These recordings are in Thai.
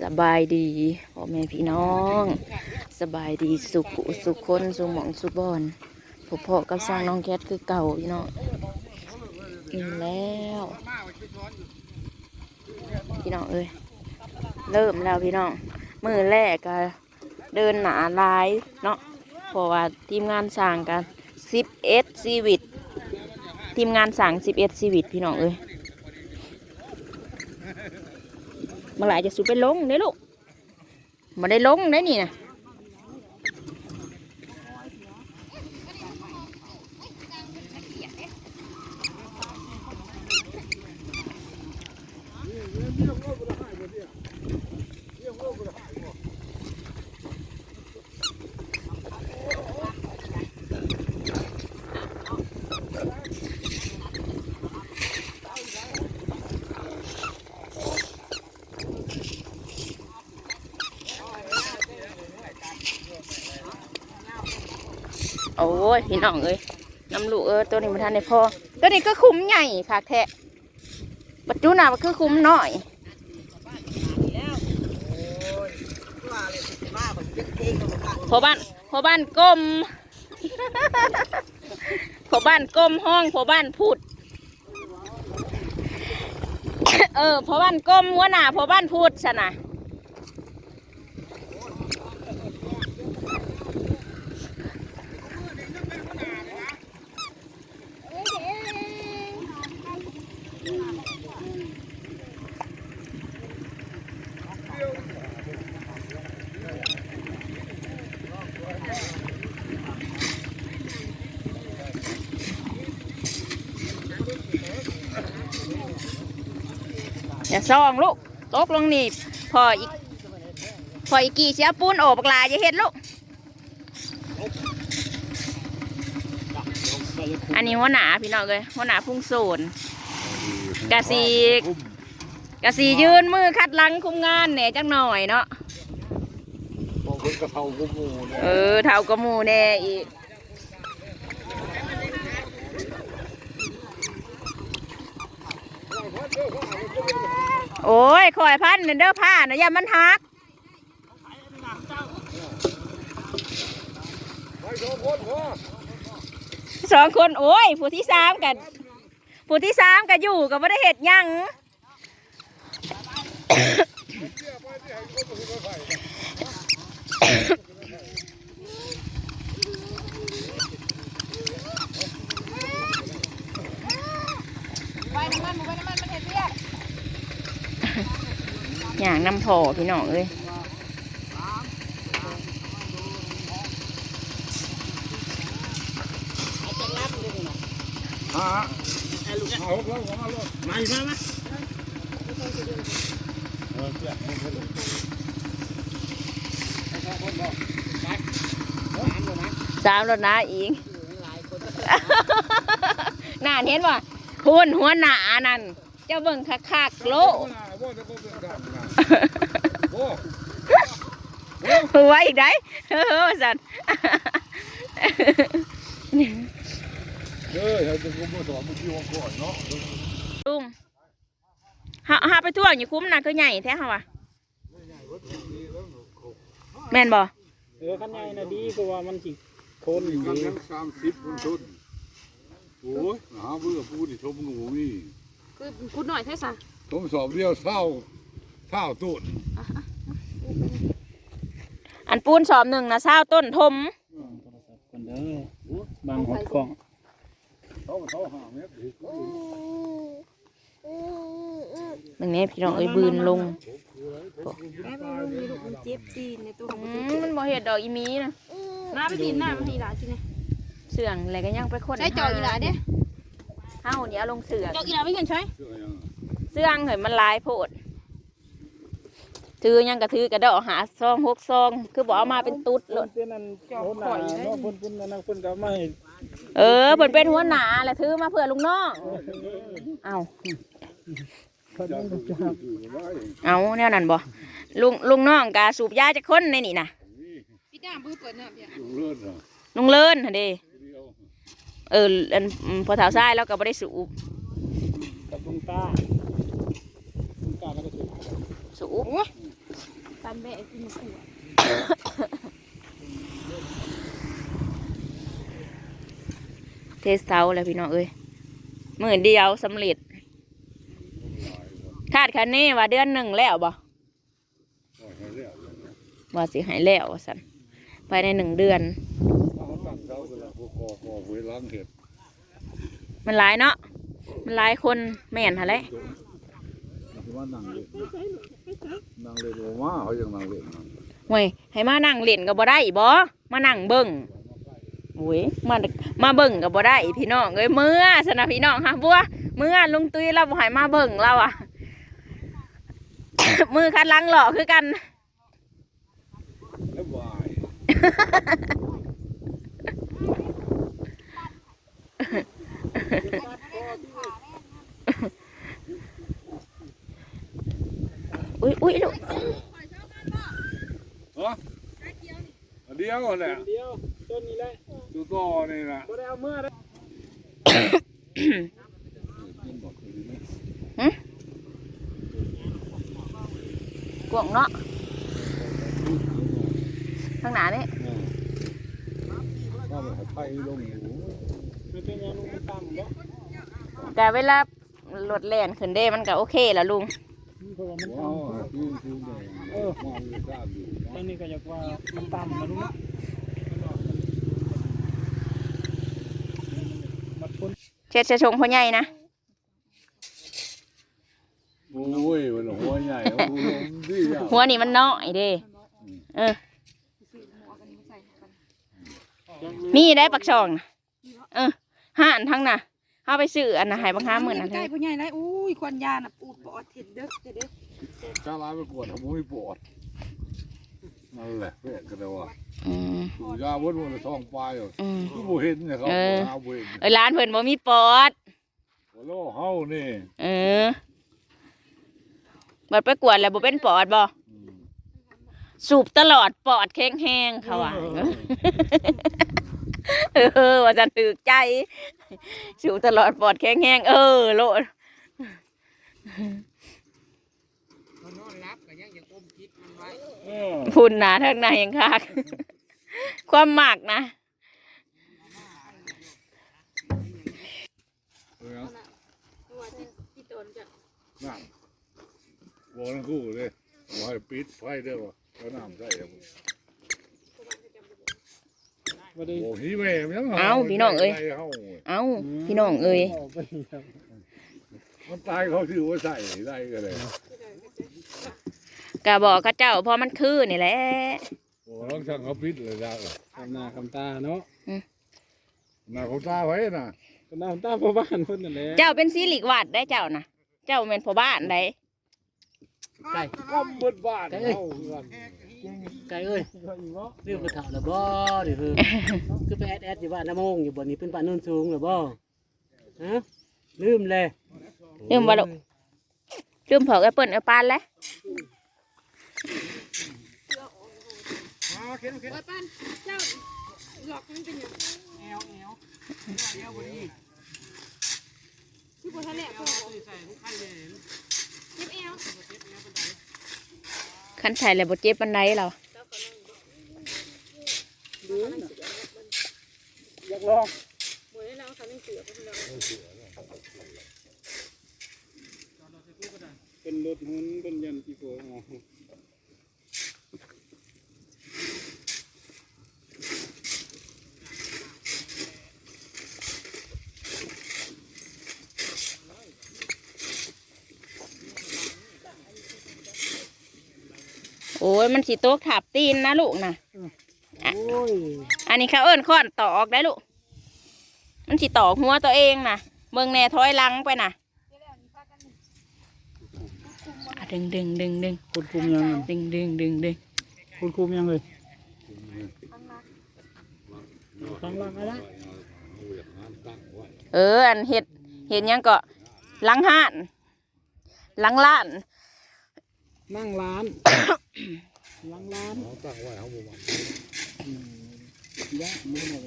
สบายดีพ่อแม่พี่น้อง สบายดีสุขสุขคนสุขหมองสุขบอนพบพ่อกับสร้างน้องแคทคือเก่าพี่น้องกินแล้วพี่น้องเอ้ยเริ่มแล้วพี่น้องมือแรกก็เดินหนาลายเนาะเพราะว่าทีมงานสั่งกันสิบเอ็ดซีวิต ทีมงานสั่งสิบเอ็ดซีวิตพี่น้องเอ้ยเมื่อไหร่จะสูบไปลงเด้อลูกมาได้ลงได้นี่นะโอ้ ยพี่น้องเอ้ยน้ำลูกเออตัวนี้มันทันในพ่อตัวนี้ก็คุ้มใหญ่ค่ะแทะปัจจุบันมันคือคุ้มน้อยพอบ้านพอบ้านก้มพอบ้านก้มห้องพอบ้านพูด เออพอบ้านก้มหัวหน้าพอบ้านพูดชนะ อย่าซองลูกตกลงนี่พออีกพออีกกี่เสียปูนโอบกลาจะเห็ดลูกอันนี้หัวหนาพี่น้องเลยหัวหนาพุ่งโซนกะสีกะสียืนมือคัดหลังคุมงานเนี่ยจังหน่อยเนาะมองคนกะเพรากุมูเนี่ยเออเท่ากระหมูแน่อีก โอ้ยคอยพันเด้อผ้านะอย่ามันหักสองคนโอ้ยผู้ที่สามกันผู้ที่สามกันอยู่กับไม่ได้เห็ดยัง อย่างน้ำพอพี่น้องเอ้ยฮะเอาลูกเอาลูกเอาลูกมาอีกมามาเออเสียให้เพิ่นเลยไปสองคนบ่ไปสามเลยนะสามรถนะอิงน่าเห็นว่าพูนหัวหนานั่น เจ้าเบิ่งคักๆโลโอ้โหจะก็เป็นดำนะโอ้หัวอีกได้เฮ้อสันเฮ้ยเราจะกุมมาสอนเมื่อกี้วันก่อนเนาะลุงหาหาไปทั่วอยู่คุ้มนะคือใหญ่แท้ค่ะวะแม่นบ่เออขันใหญ่นะดีเพราะว่ามันสิคนมีดีกันยังสามสิบคนต้นโอ้ยหาเบื่อพูดที่ชมหนูนี่ คือพูดหน่อยเท่ซะผมสอบเดียวเศร้าเศร้าตุ่นอันปูนสอบหนึ่งนะเศร้าต้นทมคนเด้อบางหดกล่องเขาเขาหาเม็ดอีกมึงนี้พี่น้องเอ้ยบืนลงแม่เป็นมีลูกมันเจ็บจีนในตัวของอืมันมมันบ่เห็ดดอกอีมีนะน้าไปทีหน้ามันให้หลานกินเลยเสื่องอะไรก็ยังไปคนใช้จอกอีหลานเนี่ย เฮ้าเนี่ยเอาลงเสื่องจอกอีหลานไม่เงินใช้เชื่อยังเสื่องเห็นมันหลายโพดถือยังกระถือกระดอกหาซองหกซอง คือบอกเอามาเป็นตุ๊ดเลยเป็นอันโหหนาเนาะเพิ่นเพิ่นอันนั้นเพิ่นก็ไม่เออเพิ่นเป็นหัวหนาแหละถือมาเพื่อลุงน้องเอาเพิ่นมันจะเอาแนวนั้นบ่ลุงลุงน้องกาสูบยาจากคนในนี่นะพี่ด้ามเพิ่งเปิดน้ำเนี่ยดูเลื่อนอะลุงเลินหั่นเด้ เดียวเอออันอืมพอเท้าซ้ายแล้วก็บ่ได้สูบกับลุงตาลุงตาแล้วก็สิานแบะกินขวดเทเซาแล้วพี่น้องเอ้ยมื่นเดียวสำเร็จคาดคะเนว่าเดือนหนึ่งแล้วบ่โอ้ยให้แล้วเลยนะว่าสิใหายแล้วว่าสันภายในหนึ่งเดือน อคอเวล้างเห็ดมันหลายเนาะมันหลายคนแม่นฮะแหละคือว่านั่งเล่นนั่งเล่นโอมาเขายังนั่งเล่นนะห่วยให้มานั่งเล่นก็บ่ได้บ่มานั่งเบิ่งโอ้ยมามาเบิ่งก็บ่ได้พี่น้องเอ้ยเมื่อสนะพี่น้องฮะบัวเมื่อลุงตุ้ยเราบ่ให้มาเบิ่งเราอะ มือคันหลังหล่อคือกัน แล้ววาย อุ้ยอุ้ยลูก ฮะอันเดี ยวแหละเดียวต้นนี้แหละตัวต่อนี่นะบ่ได้เอาเมื่อได้กวงเนาะข้างหน้านี่ถ้ามันไทยลงอยู่มันเป็นยังลุงมันต่ำบ่แต่เวลารถแล่นขึ้นเด้มันก็โอเคละลุงเพราะว่ามันว้าต่ำวคือคือแดงเออมองอยู่ทราบอยู่ อนนี้ก็อยากว่ามันต่ำนะลุงมันพ้นเช็ดเชดชงพ่อใหญ่นะโอ้ยมันหัวใหญ่หัวดีอะหัวนี่มันน้อยเด้เออมีได้ปักช่องน่ะเออห้าอันทั้งน่ะเอาไปซื้ออันน่ะให้บังคับหมื่นอันใกเลล้ยผู้ใหญ่ไรอุ้ยควันยาน่ะปูดปอดเห็นเด้อเด้อถ้าร้ายไปกวดทำไม่ปวด นั่นแหละเพื่อนกันเลยว่าอืมถูยาวนวนท้องปลายอยู่อืมที่บ่เห็นเนี่ยเขาเออ หาบ่เห็นเออร้านเพิ่นบ่มีปอด หัวโลเฮานี่เออบัดไปกวดแล้วบ่เป็นปอดบ่อืมสูบตลอดปอดแข็งแห้งเขาว่าเออว่าจะตึกใจ สูบตลอดปอดแข็งแห้งเออ โลด เออ พุ่นหนาทางในยังคักความหมักนะเออตัวที่ที่ตนจะนั่งวอลคู่เลยว่าให้ปิดไฟเด้อวะแล้วน้ำใส่เอาบ่ได้โอ้ฮีแม่มันยังเอ้าพี่น้องเอ้ยไล่เฮาเอ้าพี่น้องเอ้ยมันตายเขาถือว่าใส่ได้ก็เลย กะบอกกับเจ้าเพราะมันคือนี่แหละ โอ้ต้องช่างเขาปิดเลยได้คำหน้าคำตาเนาะหน้าเขาตาไว้น่ะคำหน้าคำตาพ่อบ้านเพิ่นนั่นแหละเจ้าเป็นซีลิกวัดได้เจ้านะเจ้าเป็นพ่อบ้านได้ไก่ก้มเบิดบ้านเฮากันไก่เอ้ยเรื่องกระถาแล้วบ่เดี๋ยวคือคือไปแอดแอดอยู่บ้านน้ำมงอยู่บ่นี้เป็นป่านโนนสูงหรือบ่ฮะลืมเลยลืมว่าลูกลืมเผาแอปเปิลแอปปานแล้ว ว่าป้านเจ้าหลอกมันเป็นอย่างที่บนทะเลพ่อเจ็บเอวขันใส่แล้วบดเจ็บปันไดเราอยากลองหมดแล้วเราเขาไม่เสือเพราะเราเป็นรถหุ่นเป็นยันที่โกง ยมันสีโต๊กถาบตีนนะลูกนะโอ้ยอันนี้เขาเอิ้นค้อนตอกได้ลูก มันสีตอกหัวตัวเองนะเบิ่งแหน่ถอยหลังไปนะอะดึงดึงดึงดึงคนคุมยังดึงดึงดึงดึงคนคุมยังเลยตั้งหลักอะไรเอออันเห็ดเห็ดหยังก็หลังห้านหลังล้าน นั่งร้านหลังร้านเขาตั้งไว้เขาบ่มายะมือหมด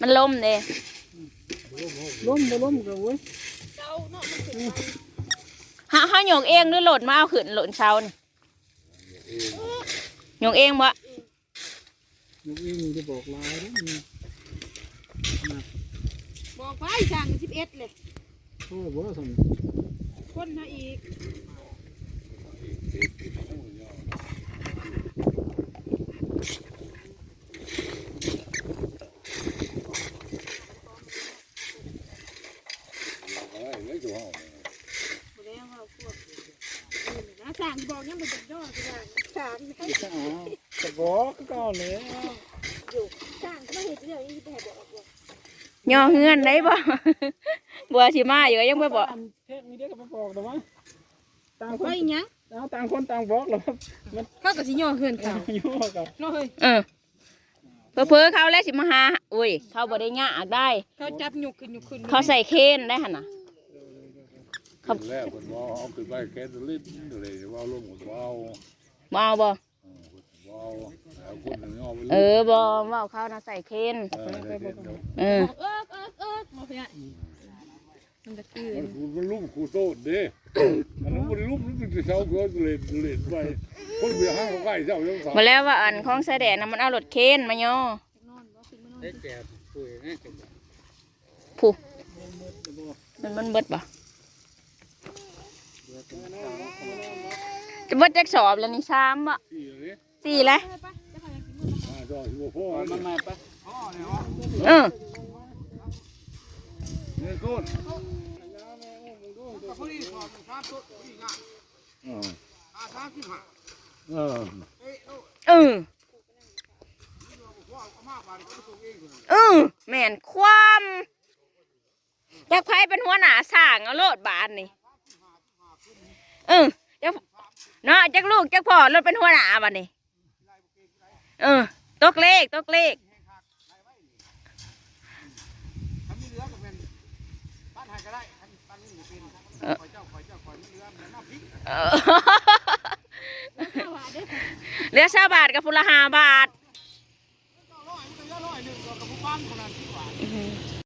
มันล่มเด้ล้มบ่ล้มก็เว้ยเจ้าเนาะมันเป็นฮะฮะโยกเองหรือโหลดมาเอาขึ้นโหลดเช้านี่เองยกเองบ่ลูกเองจะบอกลายนะมันบอกไปสั่งสิบเอ็ดเลยโอ้บ่สมคนมาอีกอะไรเลยจุ๊บบ่ได้เอาพวกอื่นนะ สั่งบอกยังบ่เป็นยอดสั่งสั่งให้อ๋อจะบอกก็ก่อนเลยอยู่สั่งก็มาเห็นเรื่องนี้ไปบอกบอกย่อเฮือนได้บ่บัวสิมาอยู่ก็ยังไม่บอกเทศมีเด็กก็มาบอกแต่ว่าต่างคไปนยัง เอาต่างคนต่างบอกแล้วมันเขาก็สิย่อขึ้นเขายั่วกับเนาะเฮ้ยเออเพื่อๆเขาแล้วสิมาหาอุ้ย เขาบ่ได้ยากได้ เขาจับหยุกขึ้นหยุกขึ้นเขาใส่เคนได้หั่นน่ะแรกคนว่าเอาขึ้นไปแค่ลิ้นเลยว่าลมของเราบ่เอาบ่ว่าเอาคนหนึ่งเอาไปเออบ่เว้าเขาน่ะใส่เคนเออได้เด็ดเนาะเออเอิกเอิกเอิกมาเพื่อนมันจะคือมันคูมันลุ่มคูโต้เด้อันนั้น มันลุ่มลุ่มจะเช้าก็เล่นเล่นไปคนเบียห้างเขาใกล้เจ้ายังสาวมาแล้วว่าอันของแสดงน่ะมันเอารถเคนมาย่อนอนบ่ขึ้นมานอนได้แก่ปุ้ยนะจังผู้มันมันเบิดบ่จะเบิดจักสอบแล้วนี่ซ้ำบ่ที่เลยสี่แล้วไปไปจะขอยังกินมื้อมาจอดหัวพ่อมันมาปะเออเนี่ยต้นเออ เออเออแม่นความจักไผเป็นหัวหน้าสร้างเอาโลดบานนี่เออจักเนาะจักลูกจักพ่อรถเป็นหัวหน้าบัดนี้เออตกเลขตกเลขเออ เหลือชาบาทกับพุลหาบาท